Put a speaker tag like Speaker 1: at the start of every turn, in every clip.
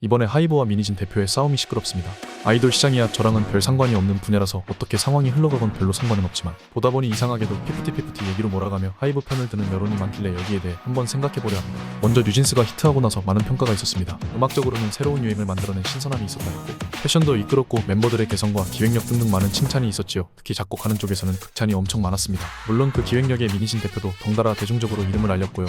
Speaker 1: 이번에 하이브와 미니진 대표의 싸움이 시끄럽습니다. 아이돌 시장이야 저랑은 별 상관이 없는 분야라서 어떻게 상황이 흘러가건 별로 상관은 없지만 보다 보니 이상하게도 피프티피프티 얘기로 몰아가며 하이브 편을 드는 여론이 많길래 여기에 대해 한번 생각해보려 합니다. 먼저 뉴진스가 히트하고 나서 많은 평가가 있었습니다. 음악적으로는 새로운 유행을 만들어낸 신선함이 있었다 했고 패션도 이끌었고 멤버들의 개성과 기획력 등등 많은 칭찬이 있었지요. 특히 작곡하는 쪽에서는 극찬이 엄청 많았습니다. 물론 그 기획력에 미니진 대표도 덩달아 대중적으로 이름을 알렸고요.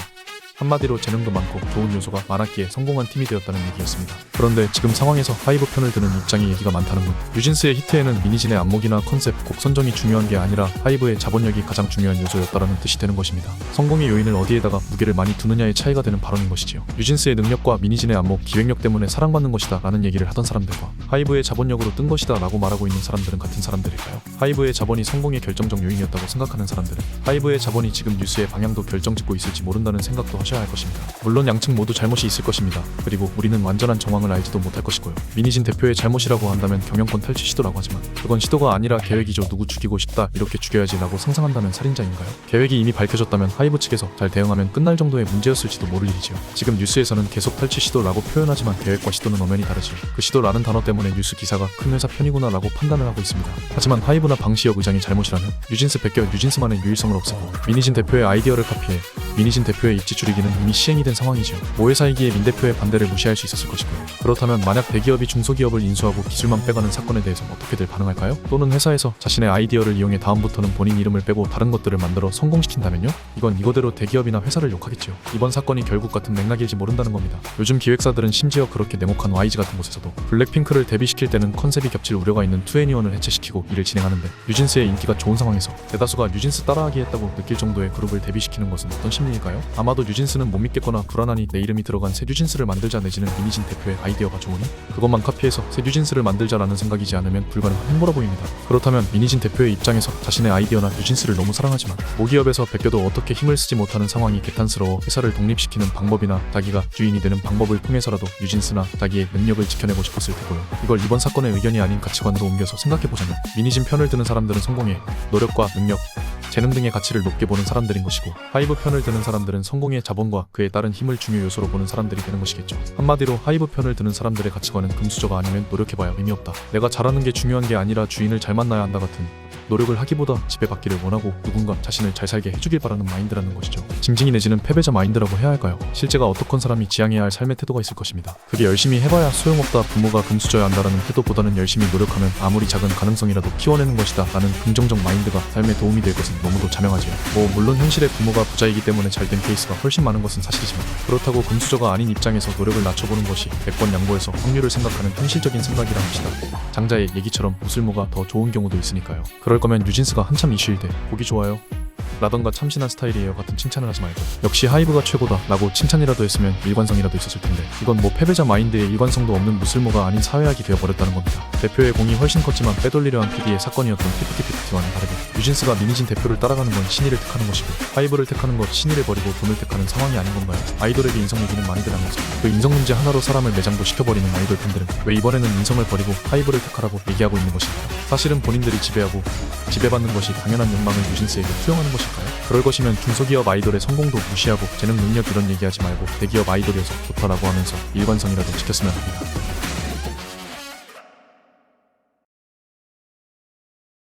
Speaker 1: 한마디로 재능도 많고 좋은 요소가 많았기에 성공한 팀이 되었다는 얘기였습니다. 그런데 지금 상황에서 하이브 편을 드는 입장이 얘기가 많다는군. 뉴진스의 히트에는 미니진의 안목이나 컨셉, 곡 선정이 중요한 게 아니라 하이브의 자본력이 가장 중요한 요소였다라는 뜻이 되는 것입니다. 성공의 요인을 어디에다가 무게를 많이 두느냐의 차이가 되는 발언인 것이지요. 뉴진스의 능력과 미니진의 안목, 기획력 때문에 사랑받는 것이다 라는 얘기를 하던 사람들과 하이브의 자본력으로 뜬 것이다 라고 말하고 있는 사람들은 같은 사람들일까요? 하이브의 자본이 성공의 결정적 요인이었다고 생각하는 사람들은 하이브의 자본이 지금 뉴스의 방향도 결정짓고 있을지 모른다는 생각도 하 셔야 할 것입니다. 물론 양측 모두 잘못이 있을 것입니다. 그리고 우리는 완전한 정황을 알지도 못할 것이고요. 미니진 대표의 잘못이라고 한다면 경영권 탈취 시도라고 하지만 그건 시도가 아니라 계획이죠. 누구 죽이고 싶다 이렇게 죽여야지라고 상상한다면 살인자인가요? 계획이 이미 밝혀졌다면 하이브 측에서 잘 대응하면 끝날 정도의 문제였을지도 모를 일이지요. 지금 뉴스에서는 계속 탈취 시도라고 표현하지만 계획과 시도는 엄연히 다르지요. 그 시도라는 단어 때문에 뉴스 기사가 큰 회사 편이구나라고 판단을 하고 있습니다. 하지만 하이브나 방시혁 의장이 잘못이라면 뉴진스 베껴 뉴진스만의 유일성을 없애고 미니진 대표의 아이디어를 카피해 미니진 대표의 입지 줄이기 는 이미 시행이 된 상황이지요. 모회사이기에 민 대표의 반대를 무시할 수 있었을 것이고요. 그렇다면 만약 대기업이 중소기업을 인수하고 기술만 빼가는 사건에 대해서 어떻게들 반응할까요? 또는 회사에서 자신의 아이디어를 이용해 다음부터는 본인 이름을 빼고 다른 것들을 만들어 성공시킨다면요? 이건 이거대로 대기업이나 회사를 욕하겠지요. 이번 사건이 결국 같은 맥락일지 모른다는 겁니다. 요즘 기획사들은 심지어 그렇게 냉혹한 YG 같은 곳에서도 블랙핑크를 데뷔시킬 때는 컨셉이 겹칠 우려가 있는 2NE1을 해체시키고 일을 진행하는데 뉴진스의 인기가 좋은 상황에서 대다수가 뉴진스 따라하기 했다고 느낄 정도의 그룹을 데뷔시키는 것은 어떤 심리일까요? 아마도 뉴진스는 못 믿겠거나 불안하니 내 이름이 들어간 새 뉴진스를 만들자 내지는 미니진 대표의 아이디어가 좋으니 그것만 카피해서 새 뉴진스를 만들자라는 생각이지 않으면 불가능한 행보라 보입니다. 그렇다면 미니진 대표의 입장에서 자신의 아이디어나 뉴진스를 너무 사랑하지만 모기업에서 베껴도 어떻게 힘을 쓰지 못하는 상황이 개탄스러워 회사를 독립시키는 방법이나 자기가 주인이 되는 방법을 통해서라도 뉴진스나 자기의 능력을 지켜내고 싶었을 테고요. 이걸 이번 사건의 의견이 아닌 가치관으로 옮겨서 생각해보자면 미니진 편을 드는 사람들은 성공에 노력과 능력, 재능 등의 가치를 높게 보는 사람들인 것이고 하이브 편을 드는 사람들은 성공의 자본과 그에 따른 힘을 중요 요소로 보는 사람들이 되는 것이겠죠. 한마디로 하이브 편을 드는 사람들의 가치관은 금수저가 아니면 노력해봐야 의미 없다. 내가 잘하는 게 중요한 게 아니라 주인을 잘 만나야 한다 같은 노력을 하기보다 지배받기를 원하고 누군가 자신을 잘 살게 해주길 바라는 마인드라는 것이죠. 징징이 내지는 패배자 마인드라고 해야 할까요? 실제가 어떻건 사람이 지향해야 할 삶의 태도가 있을 것입니다. 그게 열심히 해봐야 소용없다 부모가 금수저야 한다라는 태도보다는 열심히 노력하면 아무리 작은 가능성이라도 키워내는 것이다 라는 긍정적 마인드가 삶에 도움이 될 것은 너무도 자명하지요. 뭐 물론 현실에 부모가 부자이기 때문에 잘된 케이스가 훨씬 많은 것은 사실이지만 그렇다고 금수저가 아닌 입장에서 노력을 낮춰보는 것이 100번 양보해서 확률을 생각하는 현실적인 생각이라 합시다. 장자의 얘기처럼 무슬모가 더 좋은 경우도 있으니까요. 그럴 거면 뉴진스가 한참 이슈일 때 보기 좋아요. 라던가 참신한 스타일이에요 같은 칭찬을 하지 말고 역시 하이브가 최고다 라고 칭찬이라도 했으면 일관성이라도 있었을 텐데 이건 뭐 패배자 마인드에 일관성도 없는 무슬모가 아닌 사회학이 되어버렸다는 겁니다 대표의 공이 훨씬 컸지만 빼돌리려 한 PD의 사건이었던 피프티피프티와는 다르게 뉴진스가 미니진 대표를 따라가는 건 신의를 택하는 것이고 하이브를 택하는 것 신의를 버리고 돈을 택하는 상황이 아닌 건가요? 아이돌에게 인성 얘기는 많이들 하면서 그 인성 문제 하나로 사람을 매장도 시켜버리는 아이돌 팬들은 왜 이번에는 인성을 버리고 하이브를 택하라고 얘기하고 있는 것입니까? 사실은 본인들이 지배하고 지배받는 것이 당연한 욕망을 뉴진스에게 투영하는 것일까요? 그럴 것이면 중소기업 아이돌의 성공도 무시하고 재능 능력 이런 얘기하지 말고 대기업 아이돌이어서 좋다라고 하면서 일관성이라도 지켰으면 합니다.